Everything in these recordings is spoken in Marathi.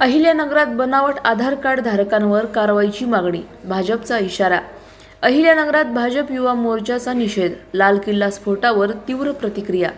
अहिल्यानगरात बनावट आधार कार्ड धारकांवर कारवाईची मागणी भाजपचा इशारा. अहिल्यानगरात भाजप युवा मोर्चाचा निषेध लाल किल्ला स्फोटावर तीव्र प्रतिक्रिया.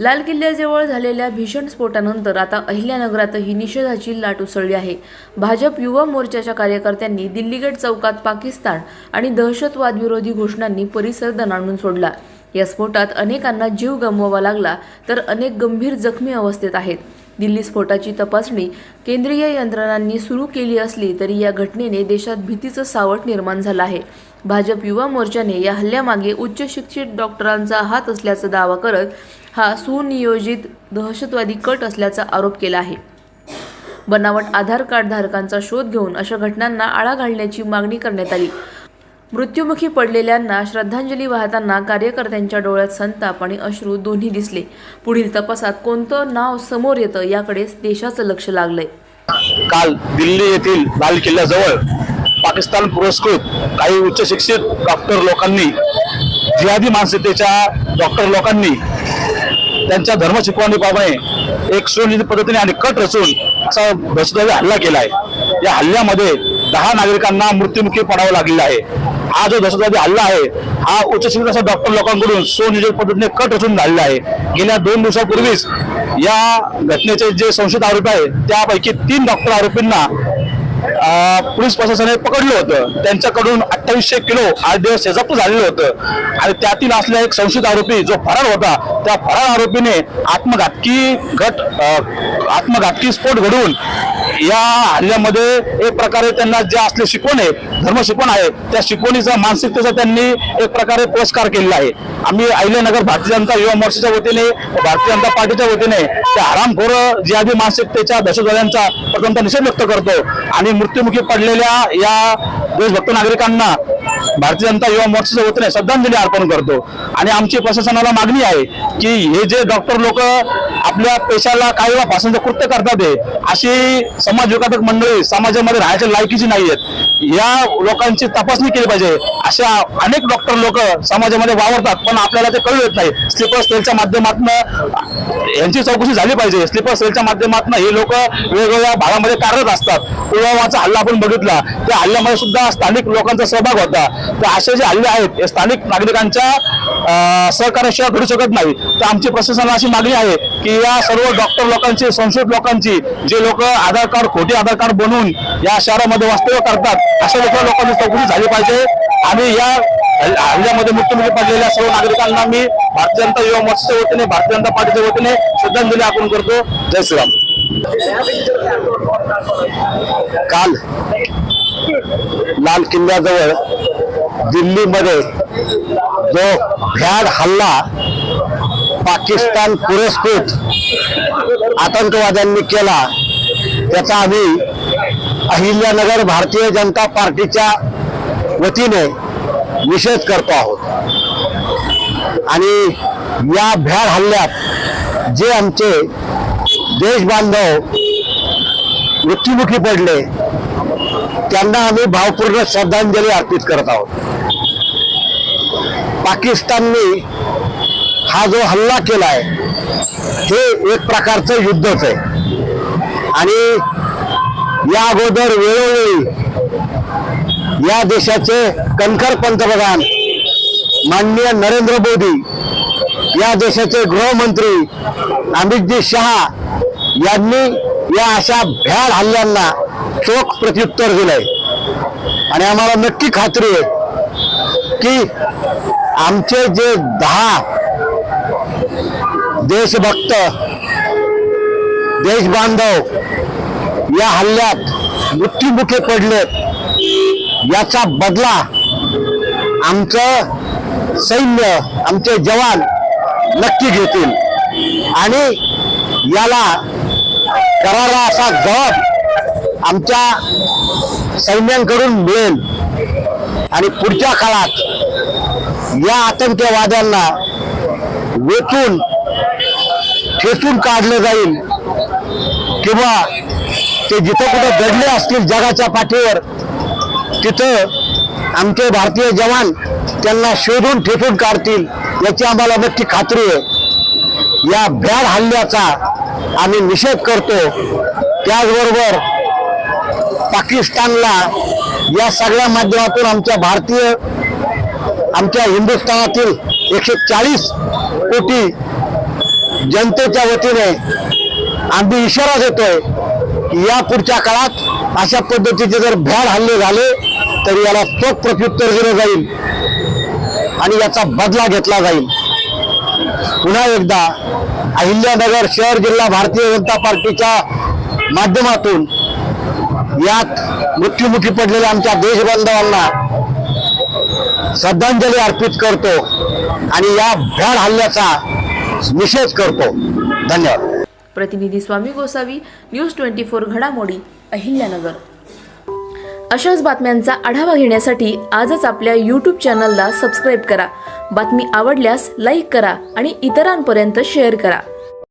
लाल किल्ल्याजवळ झालेल्या भीषण स्फोटानंतर आता अहिल्यानगरातही निषेधाची लाट उसळली आहे. भाजप युवा मोर्चाच्या कार्यकर्त्यांनी दिल्लीगेट चौकात पाकिस्तान आणि दहशतवाद विरोधी घोषणांनी परिसर दणाणून सोडला. या स्फोटात अनेकांना जीव गमवावा लागला तर अनेक गंभीर जखमी अवस्थेत आहेत. दिल्ली स्फोटाची तपासणी केंद्रीय यंत्रणांनी सुरू केली असली तरी या घटनेने देशात भीतीचं सावट निर्माण झालं आहे. भाजप युवा मोर्चाने या हल्ल्यामागे उच्च शिक्षित डॉक्टरांचा हात असल्याचा दावा करत हा सुनियोजित दहशतवादी कट असल्याचा आरोप केला आहे. बनावट आधार कार्ड धारकांचा शोध घेऊन अशा घटनांना आळा घालण्याची मागणी करण्यात आली. मृत्युमुखी पडलेल्यांना श्रद्धांजली वाहताना कार्यकर्त्यांच्या डोळ्यात संताप आणि अश्रू दोन्ही दिसले. पुढील तपासात कोणतं नाव समोर येतं याकडे देशाचं लक्ष लागलंय. काल दिल्ली येथील लाल किल्ल्याजवळ पाकिस्तान पुरस्कृत काही उच्च शिक्षित डॉक्टर लोकांनी जिहादी मानसिकतेच्या डॉक्टर लोकांनी त्यांच्या धर्म शिकवणीप्रमाणे एक सुनियोजित पद्धतीने आणि कट रचून असा दहशतवादी हल्ला केला आहे या हल्ल्यामध्ये दहा नागरिकांना मृत्युमुखी पडावं लागलेलं आहे. हा जो दहशतवादी हल्ला आहे हा उच्च शिक्षणाचा डॉक्टर लोकांकडून सुनियोजित पद्धतीने कट रचून झालेला आहे. गेल्या दोन दिवसापूर्वीच या घटनेचे जे संशयित आरोपी आहेत त्यापैकी तीन डॉक्टर आरोपींना पोलीस प्रशासनाने पकडलं होतं. त्यांच्याकडून अठ्ठावीसशे किलो आठ दिवस हे जप्त झालेलं होतं. आणि त्यातील असलेला एक संशयित आरोपी जो फरार होता त्या फरार आरोपीने आत्मघातकी घट अं, आत्मघातकी स्फोट घडवून या हल्ल्यामध्ये एक प्रकारे त्यांना जे असले शिकवण आहे धर्म शिकवण आहे त्या शिकवणीचा मानसिकतेचा त्यांनी एक प्रकारे पुरस्कार केलेला आहे. आम्ही अहिल्यानगर भारतीय जनता युवा मोर्चाच्या वतीने भारतीय जनता पार्टीच्या वतीने त्या हरामखोर जिहादी मानसिकतेच्या दहशतवाद्यांचा प्रथमतः निषेध व्यक्त करतो आणि मृत्युमुखी पडलेल्या या देशभक्त नागरिकांना भारतीय जनता युवा मोर्चाच्या वतीने श्रद्धांजली अर्पण करतो. आणि आमची प्रशासनाला मागणी आहे की हे जे डॉक्टर लोक आपल्या पेशाला काही वेळा फासांचं कृत्य करतात हे, अशी समाज विघातक मंडळी समाजामध्ये राहायच्या लायकीची नाही आहेत. या लोकांची तपासणी केली पाहिजे अशा अनेक डॉक्टर लोक समाजामध्ये वावरतात पण आपल्याला ते कळू येत नाही. स्लीपर सेलच्या माध्यमातून यांची चौकशी झाली पाहिजे. स्लीपर सेलच्या माध्यमातून हे लोक वेगवेगळ्या भागामध्ये कार्यरत असतात. पुलवामाचा हल्ला आपण बघितला. त्या हल्ल्यामध्ये सुद्धा स्थानिक लोकांचा सहभाग होता. तर असे जे हल्ले आहेत हे स्थानिक नागरिकांच्या अं, सहकार्याशिवाय घडू शकत नाही. तर आमची प्रशासनाला अशी मागणी आहे की या सर्व डॉक्टर लोकांची संशयित लोकांची जे लोक आधार कार्ड खोटे आधार कार्ड बनवून या शहरामध्ये वास्तव्य करतात अशा लोक लोकांची चौकशी झाली पाहिजे. आणि या हल्ल्यामध्ये मृत्यूमुखी पडलेल्या सर्व नागरिकांना मी भारतीय जनता युवा मोर्चाच्या वतीने भारतीय जनता पार्टीच्या वतीने श्रद्धांजली अर्पण करतो. जय श्रीराम. काल लाल किल्ल्याजवळ दिल्लीमध्ये जो भ्याड हल्ला पाकिस्तान पुरस्कृत आतंकवाद्यांनी केला त्याचा आम्ही अहिल्यानगर भारतीय जनता पार्टीच्या वतीने निषेध करतो आहोत. आणि या भ्याड हल्ल्यात जे आमचे देशबांधव मृत्युमुखी पडले त्यांना आम्ही भावपूर्ण श्रद्धांजली अर्पित करत आहोत. पाकिस्तानने हा जो हल्ला केलाय हे एक प्रकारचं युद्धच आहे. आणि या अगोदर वेळोवेळी या देशाचे कणखर पंतप्रधान माननीय नरेंद्र मोदी या देशाचे गृहमंत्री अमितजी शहा यांनी या अशा भ्याड हल्ल्यांना चोख प्रत्युत्तर दिलंय. आणि आम्हाला नक्की खात्री आहे की आमचे जे दहा देशभक्त देशबांधव या हल्ल्यात मृत्युमुखी पडलेत याचा बदला आमचं सैन्य आमचे जवान नक्की घेतील. आणि याला करारा असा जबाब आमच्या सैन्यांकडून मिळेल. आणि पुढच्या काळात या आतंकवाद्यांना वेचून ठेचून काढलं जाईल किंवा ते जिथं कुठं दडले असतील जगाच्या पाठीवर तिथं आमचे भारतीय जवान त्यांना शोधून ठेचून काढतील याची आम्हाला नक्की खात्री आहे. या भ्याड हल्ल्याचा आम्ही निषेध करतो. त्याचबरोबर पाकिस्तानला या सगळ्या माध्यमातून आमच्या भारतीय आमच्या हिंदुस्थानातील एकशे चाळीस कोटी जनतेच्या वतीने आम्ही इशारा देतोय की या पुढच्या काळात अशा पद्धतीचे जर भ्याड हल्ले झाले तर याला चोख प्रत्युत्तर दिलं जाईल आणि याचा बदला घेतला जाईल. पुन्हा एकदा अहिल्यानगर शहर जिल्हा भारतीय जनता पार्टीच्या माध्यमातून यात मृत्युमुखी पडलेल्या आमच्या देशबांधवांना श्रद्धांजली अर्पित करतो आणि या भ्याड हल्ल्याचा निषेध करतो. धन्यवाद. प्रतिनिधी Swami Gosavi news twenty four घडामोडी अहिल्यानगर. अशाच बातम्यांचा आढावा घेण्यासाठी आजच आपल्या यूट्यूब चॅनलला सबस्क्राईब करा. बातमी आवडल्यास लाईक करा आणि इतरांपर्यंत शेअर करा.